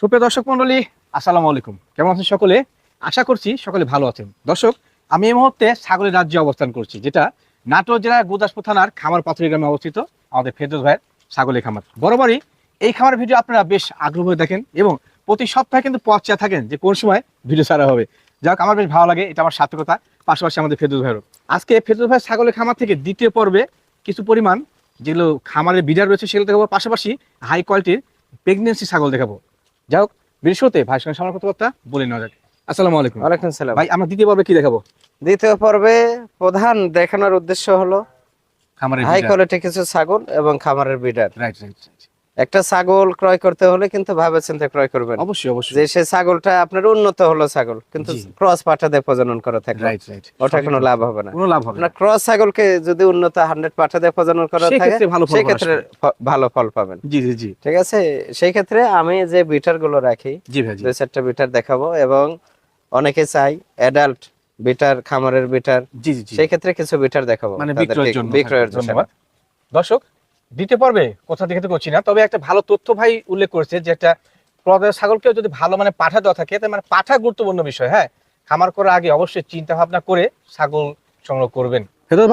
সুপ্রিয় দর্শক মন্ডলী, আসসালামু আলাইকুম। কেমন আছেন সকলে? আশা করছি সকলে ভালো আছেন। দর্শক, আমি এই মুহূর্তে ছাগলের রাজ্যে অবস্থান করছি, যেটা নাটোর জেলার গুদাসপুর থানার খামার পাথরি গ্রামে অবস্থিত আমাদের ফেরদৌস ভাইয়ের ছাগলের খামার। বরাবরই এই খামার ভিডিও আপনারা বেশ আগ্রহ হয়ে দেখেন এবং প্রতি সপ্তাহে কিন্তু পথ থাকেন যে কোন সময় ভিডিও ছাড়া হবে। যাক আমার বেশ ভালো লাগে, এটা আমার সার্থকতা, পাশাপাশি আমাদের ফেরদৌস ভাইয়েরও। আজকে ফেরদৌস ভাইয়ের ছাগলের খামার থেকে দ্বিতীয় পর্বে কিছু পরিমাণ যেগুলো খামারের বিডার রয়েছে সেগুলো দেখাবো, পাশাপাশি হাই কোয়ালিটির প্রেগনেন্সি ছাগল দেখাবো। যাই হোক বৃহস্পতি ভাই সঙ্গে সামনে কথাবার্তা বলে নেওয়া যাক। আসসালামু আলাইকুম। ওয়ালাইকুম সালাম। ভাই আমরা দ্বিতীয় পর্বে কি দেখাবো? দ্বিতীয় পর্বে প্রধান দেখানোর উদ্দেশ্য হলো খামারের হাই কোয়ালিটি কিছু ছাগল এবং খামারের বিডার রাইট রাইট একটা ছাগল ক্রয় করতে হলে কিন্তু ভাবে চিন্তে ক্রয় করবেন। অবশ্যই অবশ্যই। যে সে ছাগলটা আপনার উন্নত হলো ছাগল কিন্তু ক্রস পাঠা দিয়ে প্রজনন করা থাকে রাইট রাইট ওটা কোনো লাভ হবে না। কোনো লাভ হবে না। ক্রস ছাগলকে যদি উন্নত হান্ড্রেড পাঠা দিয়ে প্রজনন করা থাকে ভালো ফল ভালো ফল পাবেন। জি জি জি। ঠিক আছে? সেই ক্ষেত্রে আমি যে বিটারগুলো রাখি জি ভাই দুই চারটা বিটার দেখাবো এবং অনেকে চাই অ্যাডাল্ট বিটার খামারের বিটার জি জি জি। সেই ক্ষেত্রে কিছু বিটার দেখাবো মানে বিক্রয়ের জন্য বিক্রয়ের জন্য। দর্শক দ্বিতীয় পর্বে? কোথা থেকে তো করছি না। তবে একটা ভালো তথ্য ভাই উল্লেখ করেছে যে একটা ছাগলকেও যদি ভালো মানে পাঠা দেওয়া থাকে তার মানে পাঠা গুরুত্বপূর্ণ বিষয় হ্যাঁ? খামার করার আগে অবশ্যই চিন্তা ভাবনা করে ছাগল সংগ্রহ করবেন।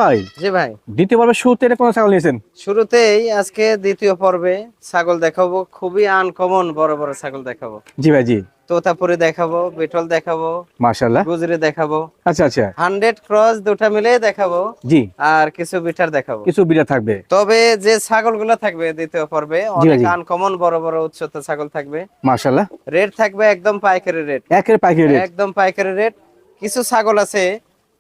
ভাই জি ভাই। দ্বিতীয় পর্বে শুরুতে এটা কোন ছাগল নিয়েছেন? শুরুতেই আজকে দ্বিতীয় পর্বে ছাগল দেখাবো। খুবই আনকমন বড় বড় ছাগল দেখাবো। জি ভাই জি। তোতাপুরি দেখাবো বেটল দেখাবো মাসাল্লাহ গুজরি দেখাবো। আচ্ছা আচ্ছা। হান্ড্রেড ক্রস দুটা মিলে দেখাবো। জি। আর কিছু বিটার দেখাবো। কিছু বিটা থাকবে। তবে যে ছাগল ছাগলগুলো থাকবে দ্বিতীয় পর্বে অনেক আনকমন বড় বড় উচ্চত ছাগল থাকবে। মাসাল্লাহ রেট থাকবে একদম পাইকারি রেট একের পাইকারি রেট একদম পাইকারি রেট কিছু ছাগল আছে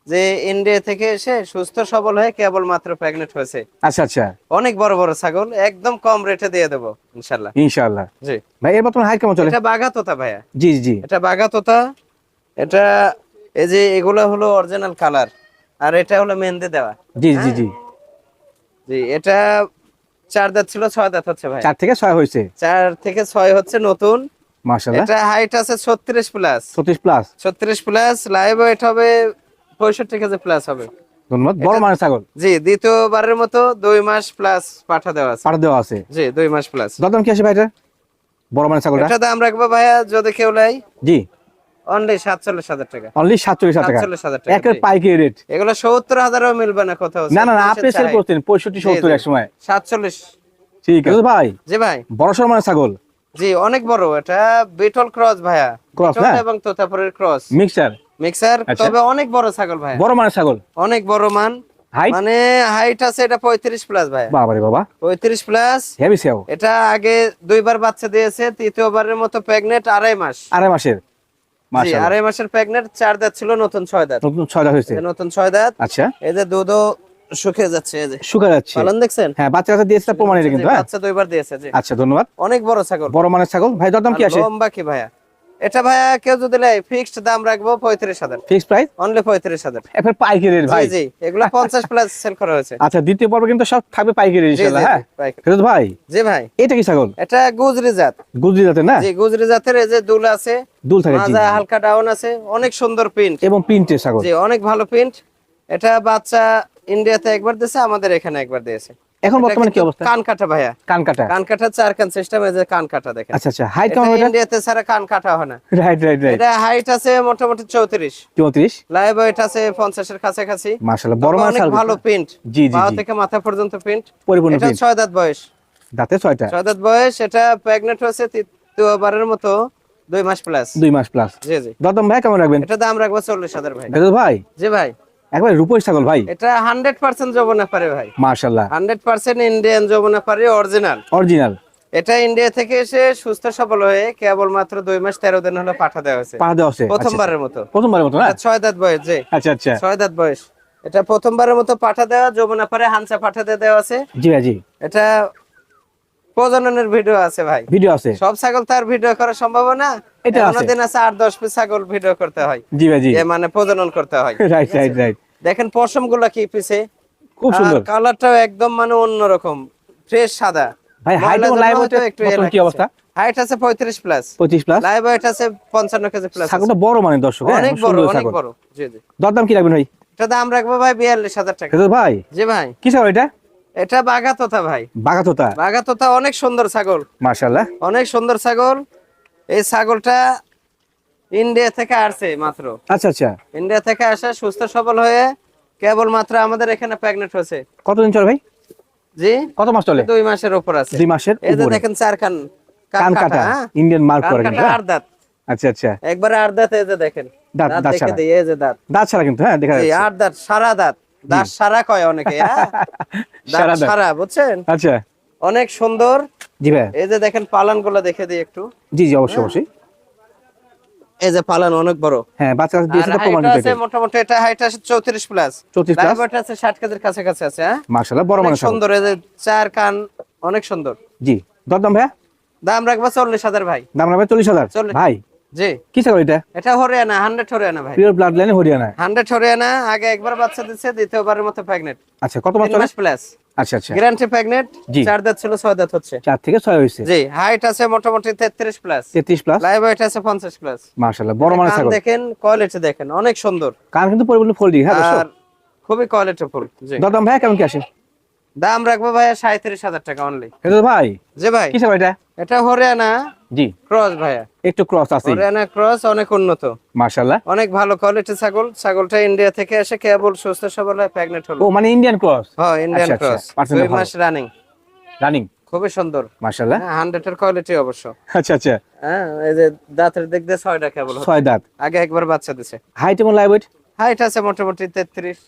যে ইন্ডিয়া থেকে এসে সুস্থ সবল হয়ে কেবল মাত্র প্রেগনেন্ট হয়েছে। আচ্ছা আচ্ছা। অনেক বড় বড় ছাগল একদম কম রেটে দিয়ে দেবো ইনশাল্লাহ ইনশাল্লাহ জি। ভাই এর বর্তমান হাইট কেমন চলে? এটা বাঘা তোতা ভাইয়া। জি জি। এটা বাঘা তোতা এটা এই যে এগুলো হলো অরিজিনাল কালার আর এটা হলো মেহেন্দি দেওয়া। জি জি জি। জি এটা চার দাঁত ছিল ছয় দাঁত হচ্ছে ভাই চার থেকে ছয় হয়েছে? চার থেকে ছয় হচ্ছে নতুন। মার্শাল্লাহ এটা হাইট আছে ছত্রিশ প্লাস ছত্রিশ প্লাস ছত্রিশ প্লাস লাইভ ওয়েট হবে পঁয়ষট্টি কেজি প্লাস হবে। ধন্যবাদ বড় মানের ছাগল? জি দ্বিতীয়বারের মতো দুই মাস প্লাস পাঠা দেওয়া আছে। পাঠা দেওয়া আছে? জি মাস প্লাস কি আছে ভাই এটা বড় মানের ছাগলটা? এটা দাম রাখব ভাইয়া যদি কেউ লাই জি। অনলি টাকা। অনলি টাকা? একের পাইকারি রেট এগুলো মিলবে না কোথাও না না না আপনি সেল করতেন পঁয়ষট্টি সত্তর এক সময়। সাতচল্লিশ। ঠিক আছে। ভাই। জি ভাই বড় মানের ছাগল? জি অনেক বড়। এটা বিটল ক্রস ভাইয়া। বিটল হ্যাঁ? এবং তোতাপুরের ক্রস মিক্সার মিক্সার আচ্ছা। তবে অনেক বড় ছাগল ভাই। বড় মানের ছাগল? অনেক বড় মান। মানে হাইট আছে এটা পঁয়ত্রিশ প্লাস ভাইয়া বাবা রে বাবা। পঁয়ত্রিশ প্লাস হেভি সেও এটা আগে দুইবার বাচ্চা দিয়েছে তৃতীয়বারের মতো প্রেগনেন্ট আড়াই মাস। আড়াই মাসের? আড়াই মাসের প্রেগনেন্ট চার দাঁত ছিল নতুন ছয় দাঁত। নতুন ছয়টা হয়েছে? নতুন ছয় দাঁত। আচ্ছা। এই যে দুধও শুকিয়ে যাচ্ছে এই যে। শুকা যাচ্ছে। পালন দেখছেন? হ্যাঁ বাচ্চা কাচ্চা দিয়েছে প্রমাণ এটা কিন্তু হ্যাঁ? বাচ্চা দুইবার দিয়েছে আচ্ছা ধন্যবাদ। অনেক বড় ছাগল। বড় মানের ছাগল? ভাই দরদাম কি আছে? লম্বা কি ভাইয়া? এটা ভাইয়া কেউ যদি লাই ফিক্সড দাম রাখব পঁয়ত্রিশ হাজার। ফিক্স প্রাইস অনলি পঁয়ত্রিশ হাজার। এফের পাইকারি ভাই। জি এগুলো পঞ্চাশ প্লাস সেল করা হয়েছে। আচ্ছা দ্বিতীয় পর্বে কিন্তু সব থাকবে পাইকারি হ্যাঁ? ভাই জি ভাই। এটা কি ছাগল? এটা গুজরি জাত। গুজরি জাতের না? জি গুজরি জাতের এই যে দুল আছে। দুল থাকে জি হালকা ডাউন আছে। অনেক সুন্দর প্রিন্ট এবং প্রিন্টের ছাগল। জি অনেক ভালো প্রিন্ট এটা বাচ্চা ইন্ডিয়াতে একবার দিয়েছে আমাদের এখানে একবার দিয়েছে। এখন বর্তমানে কি অবস্থা? কান কাটা ভাইয়া। কান কাটা। কান কাটা চার কান সিস্টেম এই যে কান কাটা দেখেন। আচ্ছা আচ্ছা হাইট কেমন এটা ইন্ডিয়াতে কান কাটা হয় না। রাইট রাইট রাইট এটা হাইট আছে মোটামুটি চৌত্রিশ। চৌত্রিশ? লাইভ ওয়েট আছে পঞ্চাশের কাছাকাছি। মাশাআল্লাহ বড় অনেক ভালো প্রিন্ট জি জি পা থেকে মাথা পর্যন্ত প্রিন্ট পরিপূর্ণ এটা print। ছয় দাঁত বয়স। দাঁতে ছয়টা? ছয় দাঁত বয়স এটা প্রেগনেন্ট হয়েছে তৃতীয়বারের মতো দুই মাস প্লাস দুই মাস প্লাস জি জি। দরদাম ভাই কেমন রাখবেন? এটা দাম রাখব চল্লিশ হাজার ভাই। ফেরত ভাই? জি ভাই। একবার রূপোর ছাগল ভাই? এটা হান্ড্রেড পার্সেন্ট যৌবনা পারে ভাই। মাশাআল্লাহ। হান্ড্রেড পার্সেন্ট ইন্ডিয়ান যৌবনা পারে অরিজিনাল অরিজিনাল এটা ইন্ডিয়া থেকে এসে সুস্থ সবল হয়ে কেবল মাত্র দুই মাস তেরো দিন হলো পাঠা দেওয়া হয়েছে। পা দেওয়া আছে আচ্ছা, প্রথমবারের মতো। প্রথমবারের মতো না? ছয় দাঁত বয়স আচ্ছা আচ্ছা। ছয় দাঁত বয়স। এটা প্রথমবারের মতো পাঠা দেওয়া যমুনা পারে হানসা পাঠা দিয়ে দেওয়া আছে। জি জি। এটা প্রজননের ভিডিও আছে ভাই। ভিডিও আছে। সব ছাগল তার ভিডিও করা সম্ভব না। এটা। দিন আছে আট দশ পিস ছাগল ভিডিও করতে হয়। জি ভাই জি। এ মানে প্রজনন করতে হয়। রাইট রাইট রাইট দেখেন পশমগুলা কি পিছে? খুব সুন্দর। কালারটাও একদম মানে অন্যরকম ফ্রেশ সাদা। ভাই হাইট এবং লাইভ কি অবস্থা? হাইট আছে পঁয়ত্রিশ প্লাস পঁচিশ প্লাস লাইভ ওয়েট আছে পঞ্চান্ন কেজি প্লাস ছাগলটা বড় মানে দর্শক হ্যাঁ, অনেক বড় সুন্দর অনেক ছাগল। বড়। জি জি। দরদাম কি রাখবেন ভাই? এটা দাম রাখব ভাই টাকা। ভাই? জি ভাই। কি ছাগল এটা? এটা বাঘা তোতা ভাই। বাগাতোতা বাঘা তোতা অনেক সুন্দর ছাগল। মাশাআল্লাহ। অনেক সুন্দর ছাগল। এই ছাগলটা ইন্ডিয়া থেকে আসছে মাত্র। আচ্ছা আচ্ছা। ইন্ডিয়া থেকে আসা সুস্থ সবল হয়ে কেবল মাত্র আমাদের এখানে প্রেগনেন্ট হয়েছে। কতদিন চলে ভাই? জি? কত মাস চলে? দুই মাসের উপর আছে। দুই মাসের এই যে দেখেন চার কান কান কাটা হ্যাঁ? ইন্ডিয়ান মার্ক করে কিন্তু হ্যাঁ? আর দাঁত। আচ্ছা আচ্ছা। একবারে আর দাঁত এই যে দেখেন। দাঁত- দাঁত দেখে। দিই এই যে দাঁত। দাঁত ছাড়া কিন্তু হ্যাঁ দেখা যাচ্ছে। আর দাঁত সারা দাঁত। দাঁত সারা কয় অনেকে হ্যাঁ? সারা দাঁত। দাঁত। সারা বুঝছেন? আচ্ছা। অনেক সুন্দর। জি ভাই। এই যে দেখেন পালানগুলো দেখে দিই একটু। জি জি অবশ্যই অবশ্যই। এই যে পালান অনেক বড়। হ্যাঁ বাচ্চা কাছে দিয়েছে তো প্রমাণ দিতে আছে মোটামুটি এটা হাইট আছে চৌত্রিশ প্লাস 34 plus? আছে ষাট কেজির কাছাকাছি আছে হ্যাঁ? মাশাআল্লাহ বড় সুন্দর এই যে চার কান অনেক সুন্দর। জি দরদাম ভাইয়া? দাম রাখব চল্লিশ হাজার ভাই। দাম রাখবে চল্লিশ হাজার? ভাই জি। কি ছাগল এটা? এটা হরিয়ানা হান্ড্রেড হরিয়ানা ভাই। পিওর ব্লাড লাইনে হরিয়ানা। হান্ড্রেড হরিয়ানা আগে একবার বাচ্চা দিচ্ছে দ্বিতীয়বারের মতো প্রেগনেন্ট আচ্ছা কত মাস প্লাস আচ্ছা আচ্ছা। গ্যারান্টি প্রেগনেন্ট চার দাঁত ছিল ছয় দাঁত হচ্ছে। চার থেকে ছয় হয়েছে। জি হাইট আছে মোটামুটি তেত্রিশ প্লাস তেত্রিশ প্লাস লাইভ ওয়েট আছে পঞ্চাশ প্লাস মাশাআল্লাহ বড় ছাগল। দেখেন কোয়ালিটি দেখেন অনেক সুন্দর। কান কিন্তু পরিপূর্ণ ফোল্ডিং হ্যাঁ খুবই কোয়ালিটি ফুল জি। দরদাম ভাইয়া কেমন কি আসে? দাম রাখব ভাইয়া সাঁত্রিশ হাজার টাকা অনলি ভাই? জি ভাই। কি ছাগল এটা এটা হরিয়ানা। জি। ক্রস ভাইয়া। একটু ক্রস আছে। হরিয়ানা ক্রস অনেক উন্নত। মাশাআল্লাহ। অনেক ভালো কোয়ালিটি ছাগল। ছাগলটা ইন্ডিয়া থেকে এসে কেবল সুস্থ সবল হয়ে প্রেগনেন্ট হলো। ও মানে ইন্ডিয়ান ক্রস হ্যাঁ ইন্ডিয়ান আচ্ছা, ক্রস আচ্ছা, দুই মাস রানিং রানিং খুবই সুন্দর। মাশাআল্লাহ। হান্ড্রেড এর কোয়ালিটি অবশ্য। আচ্ছা আচ্ছা। হ্যাঁ এই যে দাঁতের দিক দিয়ে ছয়টা কেবল। ছয় দাঁত। আগে একবার বাচ্চা দিছে। হাইট এবং লাইভ ওয়েট হাইট আছে মোটামুটি তেত্রিশ।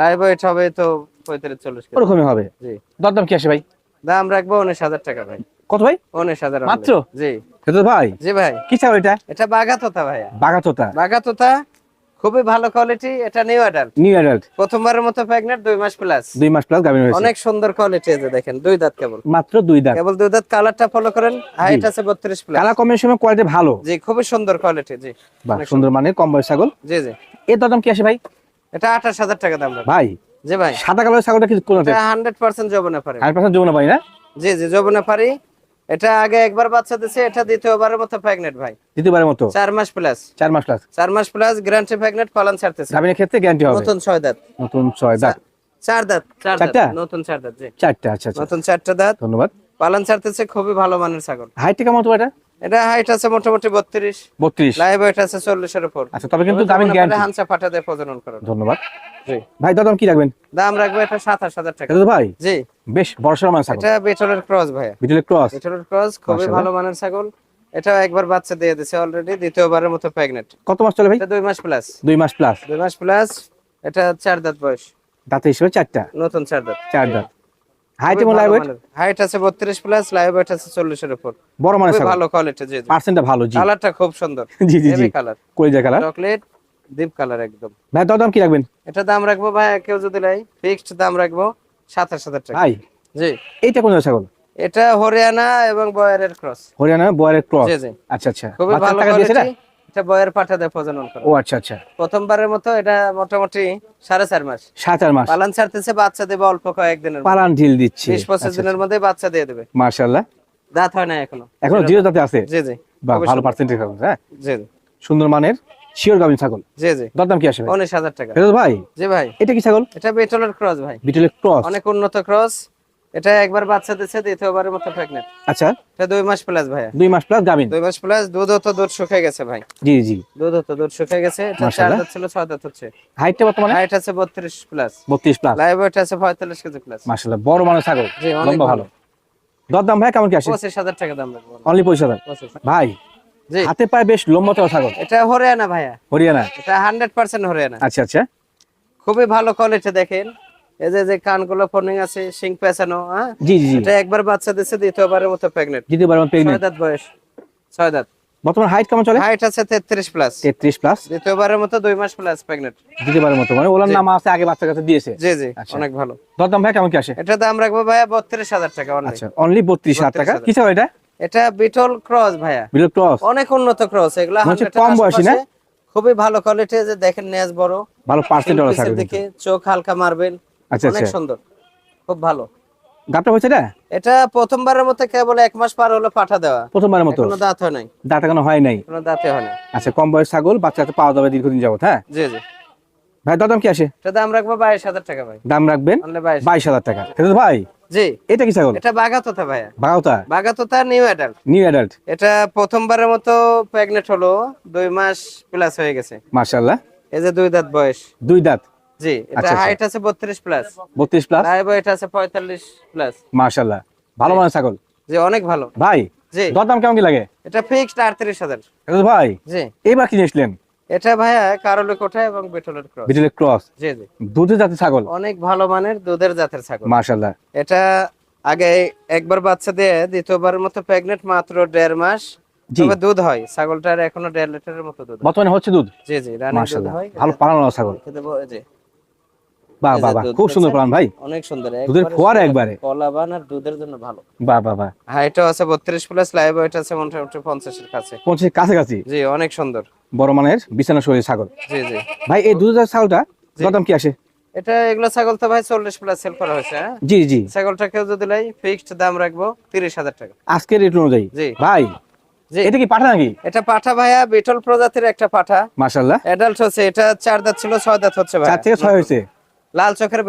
লাইভ ওয়েট হবে তো পঁয়ত্রিশ চল্লিশ ওরকমই হবে। জি। দরদাম কি আসে ভাই? দাম রাখব উনিশ হাজার টাকা ভাই। কত ভাই? উনিশ হাজার মাত্র? জি। ভাই? জি ভাই। কি ছাগল এটা? এটা বাগাতোতা ভাইয়া। বাগাতোতা? বাগাতোতা খুবই ভালো কোয়ালিটি এটা নিউ অ্যাডাল্ট নিউ অ্যাডাল্ট প্রথমবারের মতো প্রেগনেন্ট দুই মাস প্লাস দুই মাস প্লাস গাভিন হয়েছে। অনেক সুন্দর কোয়ালিটি এই যে দেখেন দুই দাঁত কেবল। মাত্র দুই দাঁত। কেবল দুই দাঁত কালারটা ফলো করেন হাইট আছে বত্রিশ প্লাস কালার কম্বিনেশনের কোয়ালিটি ভালো। জি খুবই সুন্দর কোয়ালিটি জি। বাহ সুন্দর মানে কম বয়স ছাগল। জি জি। এর দরদাম কি আসে ভাই? এটা আঠাশ হাজার টাকা দাম ভাই জি ভাই। সাদা কালারের ছাগলটা কি কোন হান্ড্রেড পার্সেন্ট যৌবনে পারে। হান্ড্রেড পার্সেন্ট যমুনা ভাই না? জি জি যৌবনে পারি। এটা আগে একবার বাচ্চা দিছে এটা দ্বিতীয়বারের মতো প্রেগনেন্ট ভাই। দ্বিতীয়বারের মতো? চার মাস প্লাস চার মাস প্লাস চার মাস প্লাস গ্যারান্টি প্রেগনেন্ট পালন ছাড়তেছে। গাভিনের ক্ষেত্রে গ্যারান্টি হবে। নতুন ছয় দাঁত। নতুন ছয় দাঁত। চার দাঁত চার দাঁত নতুন চার দাঁত জি। চারটা আচ্ছা আচ্ছা। নতুন চারটা দাঁত। ধন্যবাদ। পালন ছাড়তেছে খুবই ভালো মানের ছাগল। হাইটটা কেমন তো এটা? এটা হাইট আছে মোটামুটি বত্রিশ। বত্রিশ। লাইভ ওয়েট আছে চল্লিশের উপর। আচ্ছা তবে কিন্তু গাভিন গ্যারান্টি ফাটা দিয়ে প্রজনন করেন। ধন্যবাদ। জি। ভাই কি রাখবেন? দাম রাখব এটা টাকা। এটা ভাই? জি। বেশ বড় ছাগল। এটা বেটলের ক্রস ভাইয়া। বিটলের ক্রস? বেটলের ক্রস খুবই ভালো মানের ছাগল। এটাও একবার বাচ্চা দিয়ে দিছে অলরেডি দ্বিতীয়বারের মতো প্রেগনেন্ট কত মাস চলে ভাই? এটা দুই মাস প্লাস দুই মাস প্লাস দুই মাস প্লাস এটা চার দাঁত বয়স। দাঁতে হিসেবে চারটা। নতুন চার দাঁত। চার দাঁত। হাইট এবং লাইভ হাইট আছে বত্রিশ প্লাস লাইভ ওয়েট আছে চল্লিশের উপর। বড় মানে ভালো কোয়ালিটি জি পার্সেন্টটা ভালো জি। কালারটা খুব সুন্দর। জি জি জি। কালার কলিজা কালার চকলেট ডিপ কালার একদম। ভাই দরদাম কি রাখবেন? এটা দাম রাখব ভাই কেউ যদি লাই ফিক্সড দাম রাখব সাতাশ হাজার টাকা। ভাই জি। এইটা কোন ছাগল? এটা হরিয়ানা এবং বয়ারের ক্রস হরিয়ানা বয়ারের ক্রস জি জি। আচ্ছা আচ্ছা। খুবই ভালো টাকা দিয়েছে এটা? বয়ের পাঠা দিয়ে প্রজনন করে। ও আচ্ছা আচ্ছা। প্রথমবারের মতো এটা মোটামুটি সাড়ে চার মাস। সাত মাস। পালন ছাড়তেছে বাচ্চা দেবে অল্প কয়েকদিনের। পালান ঢিল দিচ্ছে। বিশ পঁচিশ দিনের মধ্যে বাচ্চা দিয়ে দেবে। মার্শাল্লাহ দাঁত হয় না এখনও। এখনও জিরো দাঁতে আছে? জি জি। ভালো সুন্দর। পার্সেন্টেজ হ্যাঁ? জি সুন্দর মানের শিওর গাভিন ছাগল। জি জি। দরদাম কি আসবে? উনিশ হাজার টাকা। এটা ভাই? জি ভাই। এটা কি ছাগল? এটা বেটলের ক্রস ভাই। বিটলের ক্রস? অনেক উন্নত ক্রস। এটা একবার বাচ্চা দিচ্ছে দ্বিতীয়বারের মতো প্রেগনেন্ট আচ্ছা। এটা দুই মাস প্লাস ভাইয়া। দুই মাস প্লাস গাভিন। দুই মাস প্লাস দুধ হতো দুধ শুকিয়ে গেছে ভাই। জি জি। দুধ হতো দুধ শুকিয়ে গেছে এটা চার দাঁত ছিল ছয় দাঁত হচ্ছে। হাইটটা বর্তমানে? হাইট আছে বত্রিশ প্লাস বত্রিশ প্লাস লাইভ ওয়েট আছে পঁয়তাল্লিশ কেজি প্লাস মার্শাল্লাহ বড় ছাগল। জি অনেক ভালো। দরদাম ভাই কেমন কি আসে? পঁচিশ হাজার টাকা দাম রাখব। অনলি পয়সা দাম পঁচিশ। ভাই জি। হাতে পায়ে বেশ লম্বা তো ছাগল। এটা হরিয়ানা ভাইয়া। হরিয়ানা। এটা হান্ড্রেড পার্সেন্ট হরিয়ানা। আচ্ছা আচ্ছা। খুবই ভালো কোয়ালিটি দেখেন। এই যে যে কানগুলো ফর্নিং আছে সিং পেছানো হ্যাঁ? জি জি জি। এটা একবার বাচ্চা দিচ্ছে দ্বিতীয়বারের মতো প্রেগনেন্ট দ্বিতীয় বার ছয় বয়স। ছয় দাঁত। বর্তমান হাইট কেমন চলে? হাইট আছে তেত্রিশ প্লাস তেত্রিশ প্লাস দ্বিতীয়বারের মতো দুই মাস প্লাস প্রেগনেন্ট দ্বিতীয়বারের মতো মানে ওলার নাম আছে আগে বাচ্চা কাছে দিয়েছে। জি জি আচ্ছা। অনেক ভালো। দরদাম ভাই কেমন কি আসে? এটা দাম রাখব ভাইয়া বত্রিশ হাজার টাকা অনলি আচ্ছা অনলি বত্রিশ হাজার টাকা। কি এটা? এটা বিটল ক্রস ভাইয়া। বিটল ক্রস। অনেক উন্নত ক্রস এগুলা কম বয়সী না? খুবই ভালো কোয়ালিটি যে দেখেন নেজ বড়। ভালো পার্সেন্ট চোখ হালকা মারবেন আচ্ছা অনেক আচ্ছা। সুন্দর। খুব ভালো। গাপটা হয়েছে এটা? এটা প্রথমবারের মতো কেবল এক মাস পার হলো পাঠা দেওয়া। প্রথমবারের মতো? কোনো দাঁত হয় নাই। দাঁত এখনও হয় নাই? কোনো দাঁতে হয় নাই। আচ্ছা কম বয়স ছাগল বাচ্চা পাওয়া যাবে দীর্ঘদিন যাবত হ্যাঁ? জি জি। ভাই দরদাম কি আসে? এটা দাম রাখব বাইশ হাজার টাকা ভাই। দাম রাখবেন? অনলি বাইশ। বাইশ হাজার টাকা। এটা তো ভাই? জি। এটা কি ছাগল? এটা বাগাতোতা ভাইয়া। বাগাতোতা নিউ অ্যাডাল্ট নিউ অ্যাডাল্ট এটা প্রথমবারের মতো হলো মাস প্লাস হয়ে গেছে। এই যে দুই দাঁত বয়স। দুই দাঁত। জি এটা আচ্ছা, আচ্ছা। হাইট আছে বত্রিশ প্লাস বত্রিশ প্লাস লাইভ এটা আছে পঁয়তাল্লিশ প্লাস মার্শাল্লাহ ভালো মানের ছাগল? জি অনেক ভালো। ভাই জি। দরদাম কেমন কি লাগে? এটা ফিক্সড আটত্রিশ হাজার। ফেরদৌস ভাই? জি। এবার এসলেন এটা ভাইয়া কারোলে কোঠা এবং বেটলের ক্রস বিটলের ক্রস জি জি। দুধের জাতের ছাগল? অনেক ভালো মানের দুধের জাতের ছাগল। মার্শাল্লাহ এটা আগে একবার বাচ্চা দিয়ে দ্বিতীয়বারের মতো প্রেগনেন্ট মাত্র দেড় মাস। তবে দুধ হয়। ছাগলটার এখনও দেড় লিটারের মতো দুধ বর্তমানে হচ্ছে দুধ? জি জি রানিং দুধ হয়। ভালো পালানো ছাগল। জি। বাহ বাহ খুব সুন্দর। পালান ভাই। অনেক সুন্দর দুধের একবারে ফোয়ারা একবারে। কলাবান আর দুধের জন্য ভালো। বাহ বাহ বাহ। হাইটও আছে বত্রিশ প্লাস লাইভ ওয়েট আছে মোটামুটি পঞ্চাশের কাছে। পৌঁছে কাছাকাছি? জি অনেক সুন্দর। বড় মানের বিছানা শরীর ছাগল। জি জি। ভাই এই দুধের ছাগলটা কি আসে? এটা এগুলো ছাগল তো ভাই চল্লিশ প্লাস সেল করা হয়েছে হ্যাঁ? জি জি। ছাগলটা কেউ যদি লাই ফিক্সড দাম রাখব তিরিশ হাজার টাকা। আজকের রেট অনুযায়ী? জি। ভাই এটা কি পাঠা নাকি? এটা পাঠা ভাইয়া বিটল প্রজাতির একটা পাঠা। মার্শাল্লাহ অ্যাডাল্ট হচ্ছে এটা চার দাঁত ছিল ছয় দাঁত হচ্ছে ভাই চার থেকে ছয় হয়েছে? লাল চোখের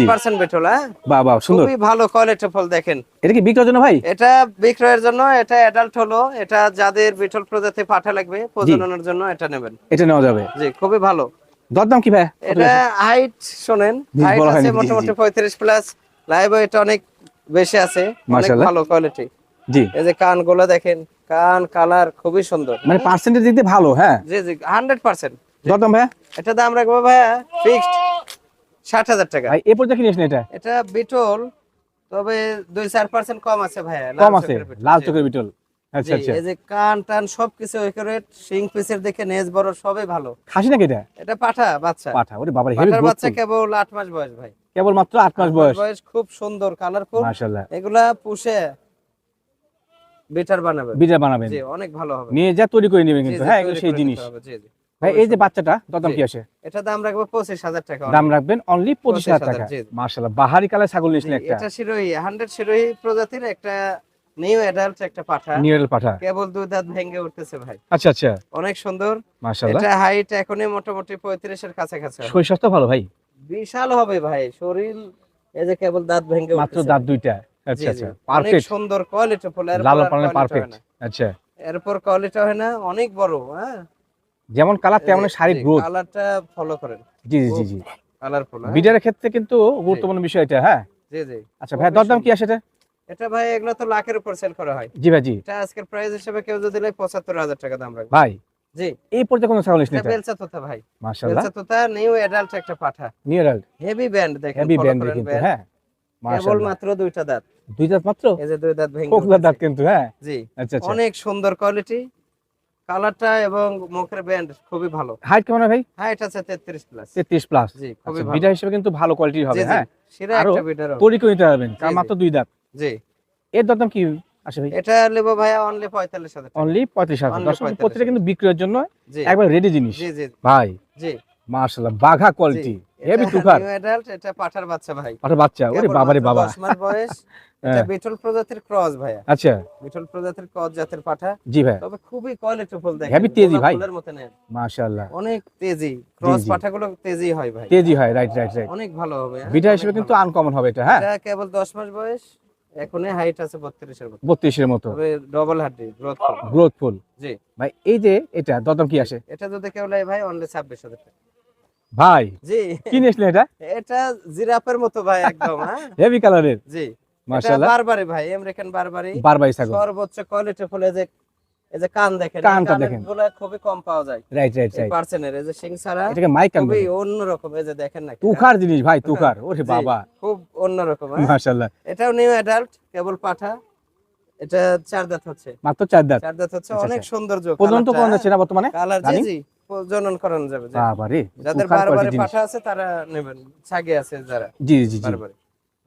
জি। পার্সেন্ট বেটল হ্যাঁ? বাহ বাহ সুন্দর। খুবই ভালো কোয়ালিটি ফল দেখেন। এটা কি বিক্রয়ের জন্য ভাই? এটা বিক্রয়ের জন্য এটা অ্যাডাল্ট হলো এটা যাদের বিটল প্রজাতি পাঠা লাগবে প্রজননের জন্য এটা নেবেন। এটা নেওয়া যাবে। জি খুবই ভালো। দরদাম কি ভাই? এটা হাইট শোনেন হাইট আছে মোটামুটি জি। পঁয়ত্রিশ প্লাস লাইভ এটা অনেক বেশি আছে অনেক ভালো কোয়ালিটি জি। এই যে কানগুলো দেখেন কান কালার খুবই সুন্দর। মানে পার্সেন্টেজ দিক দিয়ে ভালো হ্যাঁ? জি জি হান্ড্রেড পার্সেন্ট দরদাম ভাই? এটা দাম রাখব ভাইয়া ফিক্সড ষাট হাজার টাকা। ভাই এই পর্যন্ত এটা? এটা বিটল তবে দুই চার পার্সেন্ট কম আছে কম আছে লাল চোখের বিটল। আচ্ছা আচ্ছা। এই যে কান টান সবকিছু একুরেট শিং পিসের দেখে নেজ বড় সবই ভালো। খাসি নাকি এটা? এটা পাঠা বাচ্চা। পাঠা ওরে বাবা হেভি বাচ্চা কেবল আট মাস বয়স ভাই। কেবল মাত্র মাস বয়স। বয়স খুব সুন্দর কালারফুল মাশাআল্লাহ। এগুলা পুষে বেটার বানাবেন। জি অনেক ভালো হবে। নিয়ে যা তৈরি করে নেবেন কিন্তু। হ্যাঁ এগুলো সেই জিনিস। হবে, জি, জি। ভাই এই যে বাচ্চাটা দরদাম কি আসে? এটা দাম রাখব পঁচিশ হাজার টাকা দাম রাখবেন অনলি পঁচিশ 25,000 টাকা। জি, জি। বাহারি কালার ছাগল জি, একটা। এটা শিরোহী হান্ড্রেড শিরোহী প্রজাতির একটা নিউ অ্যাডাল্ট একটা পাঠা। কেবল দুই দাঁত ভেঙে উঠতেছে ভাই। আচ্ছা আচ্ছা। অনেক সুন্দর। মার্শাল্লাহ এটা হাইট এখনই মোটামুটি পঁয়ত্রিশের কাছাকাছি হবে। শরীর স্বাস্থ্য ভালো ভাই? বিশাল হবে ভাই শরীর এই যে কেবল দাঁত ভেঙে মাত্র দাঁত দুইটা। আচ্ছা। আচ্ছা পারফেক্ট সুন্দর কোয়ালিটি ফুল লাল পারফেক্ট আচ্ছা। এরপর কোয়ালিটি হয় না অনেক বড় হ্যাঁ? যেমন কালার তেমন শারীরিক গ্রোথ কালারটা ফলো করেন। জি জি জি জি। কালারফুল বিডারের ক্ষেত্রে কিন্তু গুরুত্বপূর্ণ বিষয় এটা হ্যাঁ? জি জি। আচ্ছা ভাই দরদাম কি। আসে এটা? এটা ভাই এগুলো তো লাখের উপর সেল করা হয়। জি ভাই জি। এটা আজকের প্রাইস হিসেবে কেউ যদি পঁচাত্তর হাজার টাকা দাম রাখবে। ভাই জি। এই পর্যায়ে কোনো ছাগল নিয়েছিলেন এটা বেলচা তোতা ভাই। মার্শাল্লাহ বেলচা তোতা নিউ অ্যাডাল্ট একটা পাঠা। নিউরাল হেভি ব্যান্ড দেখেন হেভি ব্যান্ড কিন্তু। হ্যাঁ কেবল মাত্র দুইটা দাঁত। দুই দাঁত মাত্র? এই যে দুই দাঁত ভেঙে কোকলার দাঁত কিন্তু হ্যাঁ? জি। আচ্ছা আচ্ছা। অনেক সুন্দর কোয়ালিটি কালারটা এবং মুখের ব্যান্ড খুবই ভালো। হাইট কেমন ভাই? হাইট আছে তেত্রিশ প্লাস তেত্রিশ প্লাস জি খুবই আচ্ছা ভালো। বিডা হিসেবে কিন্তু ভালো কোয়ালিটির হবে হ্যাঁ? সেরা আরও একটা বিটার তৈরি করে নিতে পারবেন কারণ মাত্র দুই দাঁত। জি। এর দাম কি আসে ভাই? এটা নেব ভাইয়া অনলি পঁয়তাল্লিশ হাজার টাকা। অনলি পঁয়ত্রিশ হাজার Only দর্শক প্রত্যেকটা কিন্তু বিক্রয়ের জন্য একবার রেডি জিনিস। জি জি। ভাই। জি। মার্শাল্লাহ বাঘা কোয়ালিটি হেভি তুখার নিউ অ্যাডাল্ট এটা পাঠার বাচ্চা ভাই। আরে বাচ্চা? ওরে বাবারে বাবা। 10 মাস বয়স। এটা হ্যাঁ। বিটল প্রজাতির ক্রস ভাইয়া। আচ্ছা। বিটল প্রজাতির ক্রস জাতের পাঠা। জি ভাই। তবে খুবই কোয়ালিটি ফুল দেখেন। Heavy তেজি ভাই। ফুলের মতো নেন মার্শাল্লাহ অনেক তেজি। ক্রস পাঠাগুলো তেজি হয় ভাই। তেজি হয় রাইট রাইট রাইট অনেক ভালো হবে। হ্যাঁ, বিটা হিসেবে কিন্তু আনকমন হবে এটা হ্যাঁ? এটা কেবল 10 মাস বয়স। এখনই হাইট আছে 32 এর মতো। বত্রিশের মতো। তবে ডবল হাড্ডি গ্রোথ গ্রোথফুল জি। ভাই এই যে এটা দরদাম কি আসে? এটা যদি কেউ লাই ভাই অনলি 26000 টাকা। ভাই জি। কি নিয়েছিলেন এটা? এটা জিরাফের মতো ভাই একদম হ্যাঁ। হেভি কালারের জি। এটা মার্শাল্লাহ বারবারি ভাই আমেরিকান বারবারি বারবাই ছাগল। সর্বোচ্চ কোয়ালিটি ফুলে যে এই যে কান দেখেন কানটা দেখেন। গুলা খুবই কম পাওয়া যায়। রাইট রাইট রাইট পার্সেন্টের এই যে সিং ছাড়া এটাকে মাইক কান খুবই অন্যরকম এই যে দেখেন না তুখার জিনিস ভাই তুখার। ওরে বাবা। খুব অন্যরকম হ্যাঁ? মার্শাল্লাহ এটাও নিউ অ্যাডাল্ট কেবল পাঠা। এটা চার দাঁত হচ্ছে। মাত্র চার দাঁত। চার দাঁত হচ্ছে আচ্ছা, অনেক আচ্ছা। সৌন্দর্য পর্যন্ত কোন যাচ্ছে না বর্তমানে? কালার জি জি। প্রজনন করানো যাবে। যাদের বারবারে পাঠা আছে তারা নেবেন ছাগে আছে যারা জি জি জি।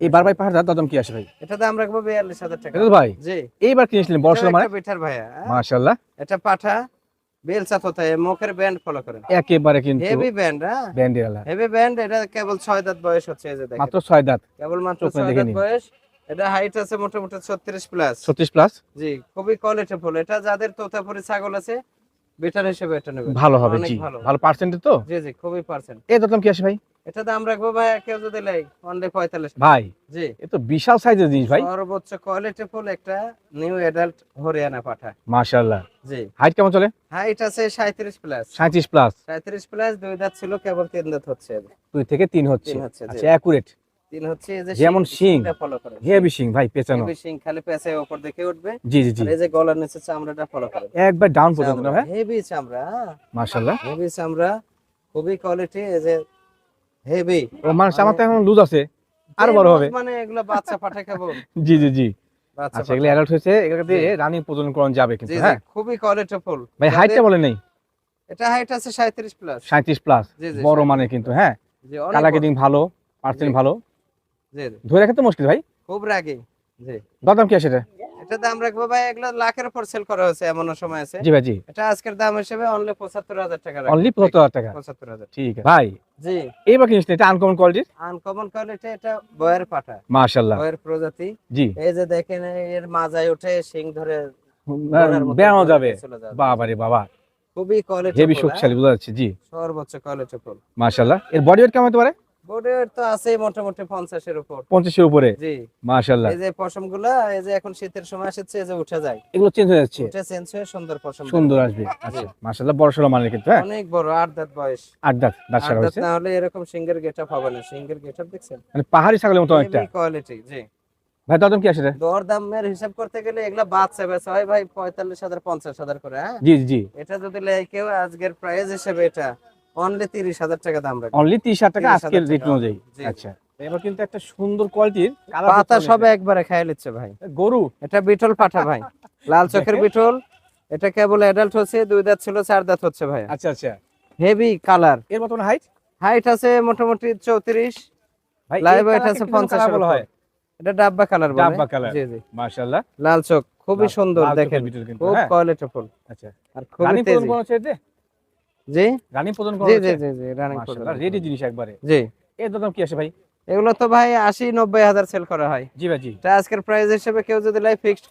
এই বারবাই পাহাড় কি আসে ভাই? এটা দাম রাখব বিয়াল্লিশ হাজার টাকা। এটা ভাই জি। এইবার কিনেছিলেন এটাও মানে? ভাইয়া হ্যাঁ? এটা পাঠা তোতায় মুখের ব্যান্ড ফলো করেন। একেবারে কিন্তু হেভি ব্যান্ড হ্যাঁ? ব্যান্ডের আলা। হেভি ব্যান্ড এটা কেবল ছয় দাঁত বয়স হচ্ছে এই যে দেখেন। মাত্র দাঁত। কেবল মাত্র দাঁত বয়স। এটা হাইট আছে মোটামুটি ছত্রিশ প্লাস ছত্রিশ প্লাস জি খুবই কোয়ালিটি ফুল। এটা যাদের তোতাপুরি ছাগল আছে বেটার হিসেবে এটা নেবেন। ভালো হবে জি। ভালো। পার্সেন্টেজ তো? জি জি খুবই পার্সেন্ট এই দরদাম কি আসে ভাই? এটা দাম রাখব ভাই কেউ যদি লাই অনলি পঁয়তাল্লিশ ভাই জি। এ তো বিশাল সাইজের জিনিস ভাই। সর্বোচ্চ কোয়ালিটি ফুল একটা নিউ অ্যাডাল্ট হরিয়ানা পাঠা। মাশাআল্লাহ। জি। হাইট কেমন চলে? হাইট আছে সাঁত্রিশ প্লাস সাঁত্রিশ প্লাস সাঁত্রিশ প্লাস দুই দাঁত ছিল কেবল তিন দাঁত হচ্ছে। দুই থেকে তিন হচ্ছে। আচ্ছা অ্যাকুরেট তিন হচ্ছে এই যে যেমন শিং। ফলো করে। হেভি সিং ভাই পেছানো হেভি শিং খালি পেছে উপর দিকে উঠবে। জি জি জি। এই যে গলার নিচে চামড়াটা ফলো করে। একবার ডাউন পর্যন্ত না ভাই হেভি চামড়া মাশাআল্লাহ। হেভি চামড়া খুবই কোয়ালিটি এই যে হেভি ও মানুষ আমার তো এখন লুজ আছে আরও বড় হবে। মানে এগুলো বাচ্চা পাঠা কেবল জি জি জি। আচ্ছা এগুলো অ্যাডাল্ট হয়েছে এগুলো দিয়ে রানিং প্রজনন করানো যাবে কিন্তু হ্যাঁ। খুবই কোয়ালিটি ফুল ভাই হাইটটা বলে নেই। এটা হাইট আছে 37 প্লাস সাঁত্রিশ প্লাস জি, জি, বড় মানে কিন্তু হ্যাঁ। কালার ভালো পার্সেন্ট ভালো। ধরে রাখা তো মুশকিল ভাই? খুব রাগী। জি। দাম কি আছে এটা এটা দাম রাখব ভাই এগুলো লাখের উপর সেল করা হয়েছে এমন সময় আছে। জি ভাই জি। এটা আজকের দাম হিসেবে অনলি 75000 টাকা অনলি পঁচাত্তর হাজার টাকা? 75000 ঠিক আছে। ভাই জি। এইবার কিনিস না, এটা আনকমন কোয়ালিটির আনকমন কোয়ালিটি এটা বয়ের পাটা। মাশাআল্লাহ। বয়ের প্রজাতি। জি। এই যে দেখেন এর মাজায় উঠে শিং ধরে ঘুরে যাবে। যাবে। বাবা। খুবই কোয়ালিটি হেভি শক্তিশালী বোঝা যাচ্ছে জি। সর্বোচ্চ কোয়ালিটি ফুল। মাশাআল্লাহ। এর বডি ওয়েট কেমন হতে পারে? বোর্ডের তো আছে মোটামুটি পঞ্চাশের উপর। পঞ্চাশের উপরে? জি। মাশাআল্লাহ। এই যে পশমগুলা এই যে এখন শীতের সময় আসছে এই যে উঠে যায়। এগুলো চেঞ্জ হয়ে যাচ্ছে? উঠে চেঞ্জ হয়ে সুন্দর পশম সুন্দর আসবে। আচ্ছা মাশাআল্লাহ বড় সড়ো মানে কিন্তু হ্যাঁ? অনেক বড় আট দাঁত বয়স। আট দাঁত দাঁত সারা হয়েছে না হলে এরকম সিঙ্গের গেটআপ হবে না। সিঙ্গের গেটআপ দেখছেন? মানে পাহাড়ি ছাগলের মতো অনেকটা? কোয়ালিটি জি। ভাই দাদম কি আসে রে? দর দামের হিসাব করতে গেলে এগুলা বাচ্চা বেচা হয় ভাই পঁয়তাল্লিশ হাজার পঞ্চাশ হাজার করে হ্যাঁ? জি জি। এটা যদি কেউ আজকের প্রাইস হিসেবে এটা। অনলি তিরিশ হাজার টাকা দাম রাখবে। অনলি তিরিশ হাজার টাকা আজকের রেট অনুযায়ী। আচ্ছা। এবার কিন্তু একটা সুন্দর কোয়ালিটির পাতা সবে একবারে খাই ভাই। গরু? এটা বিটল পাঠা ভাই। লাল চোখের বিটল। এটা কেবল অ্যাডাল্ট হচ্ছে দুই দাঁত ছিল চার দাঁত হচ্ছে ভাই। আচ্ছা আচ্ছা। হেভি কালারের মতন হাইট হাইট আছে মোটামুটি চৌত্রিশ। ভাই লাইভ ওয়েট আছে কে কি পঞ্চাশ colour বলা হয়। এটা ডাব্বা কালার বলে। ডাব্বা colour। জি জি। মাশাআল্লাহ। লাল চোখ। খুবই সুন্দর দেখেন। খুব হ্যাঁ। কোয়ালিটিফুল আচ্ছা। আর খুবই তেজি। জি? রানিং প্রজন কোন জি জি জি জি রানিং মাশাআল্লাহ রেডি জিনিস একবারে। জি। এর দাম কি আসে ভাই? এগুলো তো ভাই আশি নব্বই হাজার সেল করা হয়। জি ভাই জি। আজকের প্রাইস হিসেবে কেউ যদি লাই ফিক্সড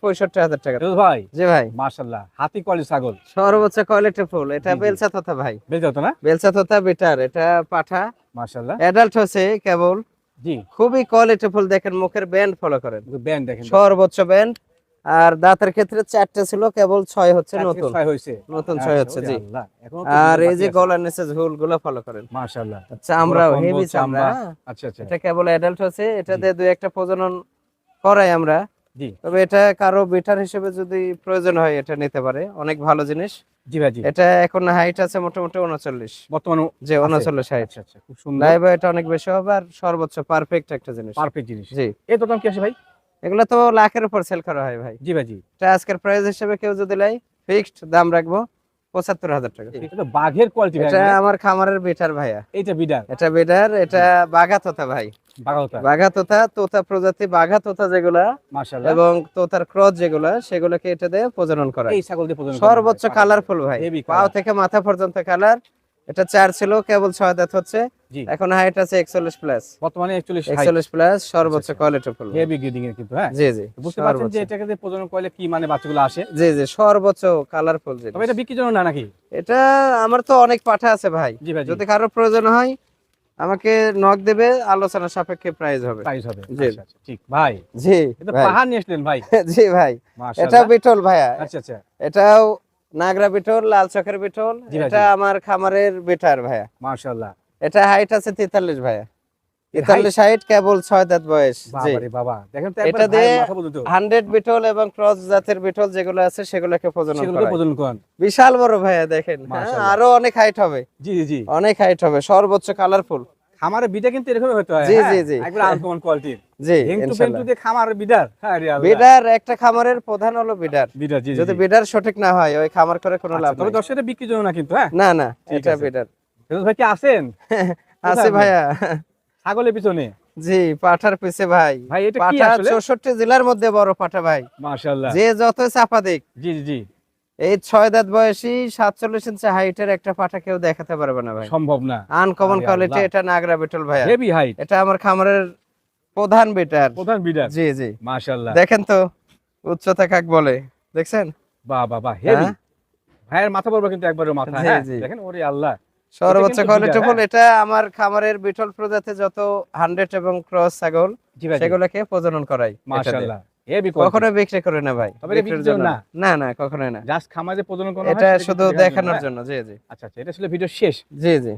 হাজার টাকা। ভাই? জি ভাই। মাশাআল্লাহ হাতি কোয়ালিটি ছাগল। সর্বোচ্চ কোয়ালিটি ফুল। এটা। বেলসা তোতা ভাই। বেশ যাতো না? বেলসা তোতা বেটার এটা পাঠা। মাশাআল্লাহ। অ্যাডাল্ট হচ্ছে কেবল জি। খুবই কোয়ালিটি ফুল দেখেন মুখের ব্যান্ড ফলো করেন। ব্যান্ড দেখেন। সর্বোচ্চ ব্যান্ড আর দাঁতের ক্ষেত্রে চারটে ছিল কেবল ছয় হচ্ছে নতুন। নতুন ছয় হচ্ছে জি। আর এই যে গলার নিচে ঝুলগুলো ফলো করেন। মাশাআল্লাহ। চামড়াও হেভি চামড়া চামড়া। হ্যাঁ। আচ্ছা আচ্ছা। এটা কেবল অ্যাডাল্ট হচ্ছে এটা দিয়ে দুই একটা প্রজনন করাই আমরা। জি। তবে এটা কারও বেটার হিসেবে যদি প্রয়োজন হয় এটা নিতে পারে। অনেক ভালো জিনিস। জি ভাই এটা এখন হাইট আছে মোটামুটি উনচল্লিশ। বর্তমানে যে উনচল্লিশ হাইট আচ্ছা আচ্ছা খুব সুন্দর। লাইভ এটা অনেক বেশি হবে আর সর্বোচ্চ পারফেক্ট একটা জিনিস। পারফেক্ট জিনিস। জি। এর দাম কি আসে ভাই? এগুলো তো লাখের উপর সেল করা হয় ভাই। জি ভাই জি। এটা আজকের প্রাইস হিসেবে কেউ যদি লাই ফিক্সড দাম রাখব পঁচাত্তর হাজার টাকা। এটা বাঘের কোয়ালিটি এটা আমার খামারের বেটার ভাইয়া। এইটা বিডার এটা বেটার এটা বাঘা তোতা ভাই। বাঘা তোতা তোতা প্রজাতি বাঘা তোতা যেগুলা এবং তোতার ক্রস যেগুলা সেগুলোকে এটা দিয়ে প্রজনন করা সর্বোচ্চ। কালারফুল ভাই। পাও থেকে মাথা পর্যন্ত কালার এটা চার ছিল কেবল ছয় দাঁত হচ্ছে। এখন হাইট আছে একচল্লিশ প্লাস বর্তমানে 41 হাইট একচল্লিশ প্লাস সর্বোচ্চ আচ্ছা, কোয়ালিটি ফুল। হেভি গ্রেডিং এর কিন্তু হ্যাঁ? জি জি বুঝতে পারছেন। যে এটাকে দিয়ে প্রজনন করলে কি মানে বাচ্চাগুলো আসে? জি জি সর্বোচ্চ কালারফুল তবে এটা বিক্রির জন্য না নাকি? এটা আমার তো অনেক পাঠা আছে ভাই। জি ভাই যদি কারও প্রয়োজন হয় আমাকে নক দেবে আলোচনা সাপেক্ষে প্রাইস হবে। প্রাইস হবে। জি। আচ্ছা আচ্ছা ঠিক। ভাই জি এটা। পাহাড় ভাই। জি ভাই। এটা বিটল ভাইয়া। আচ্ছা আচ্ছা। এটাও নাগরা বিটল লাল চকের বিটল এটা আমার খামারের বেটার ভাইয়া। মাশাআল্লাহ। এটা হাইট আছে তেতাল্লিশ ভাইয়া। এর তেতাল্লিশ হাইট কেবল ছয় দাঁত বয়স জি। বাবা দেখেন তো এটা দিয়ে ভাইয়ের মাথা পর্যন্ত। হান্ড্রেড বিটল এবং ক্রস জাতের বিটল যেগুলো আছে সেগুলোকে প্রজনন প্রজনন করেন। বিশাল বড় ভাইয়া দেখেন হ্যাঁ, আরও অনেক হাইট হবে। জি জি অনেক হাইট হবে সর্বোচ্চ কালারফুল খামারের বিটা কিন্তু এরকম হতে হয় জি, হ্যাঁ? জি, জি। একবার আনকমন কোয়ালিটির জি খামারের বিডার হ্যাঁ। বিডার একটা খামারের প্রধান হলো বিডার বিডার জি যদি বিডার সঠিক না হয় ওই খামার করে কোনো লাভ আচ্ছা, তবে নাই। দর্শকদের বিক্রির জন্য না কিন্তু হ্যাঁ? না না এটা। বিডার ভাই কি আছেন? আছে ভাইয়া। ছাগলের পিছনে? জি পাঠার পিছে ভাই। ভাই এটা কি আসলে? চৌষট্টি জেলার মধ্যে বড় পাঠা ভাই। মাশাআল্লাহ। যে যত চাপা দিক। জি জি জি। এই ছয় দাঁত বয়সী সাতচল্লিশ ইঞ্চি হাইটের একটা পাঠা কেউ দেখাতে পারবে না ভাই। সম্ভব না। আনকমন কোয়ালিটি এটা নাগরা বিটল ভাই হেভি হাইট এটা আমার খামারের প্রধান বেটার প্রধান বিডার জি জি। মাশাআল্লাহ। দেখেন তো উচ্চতা কাক বলে দেখছেন? বাহ বাহ বাহ হেভি হ্যাঁ? ভাইয়ের মাথা পড়বে কিন্তু একবারে মাথা। হ্যাঁ। দেখেন ওরে আল্লাহ। সর্বোচ্চ কোয়ালিটি ফুল এটা আমার খামারের বিটল প্রজাতি যত হান্ড্রেড এবং ক্রস ছাগল সেগুলোকে প্রজনন করাই। মাশাআল্লাহ। কখনো বিক্রি করে না ভাই। তবে না? না না কখনোই না। জাস্ট খামারে প্রজনন করা এটা শুধু দেখানোর দেখানোর জন্য, জি জি। হ্যাঁ? আচ্ছা আচ্ছা এটা ছিল ভিডিও শেষ। জি জি।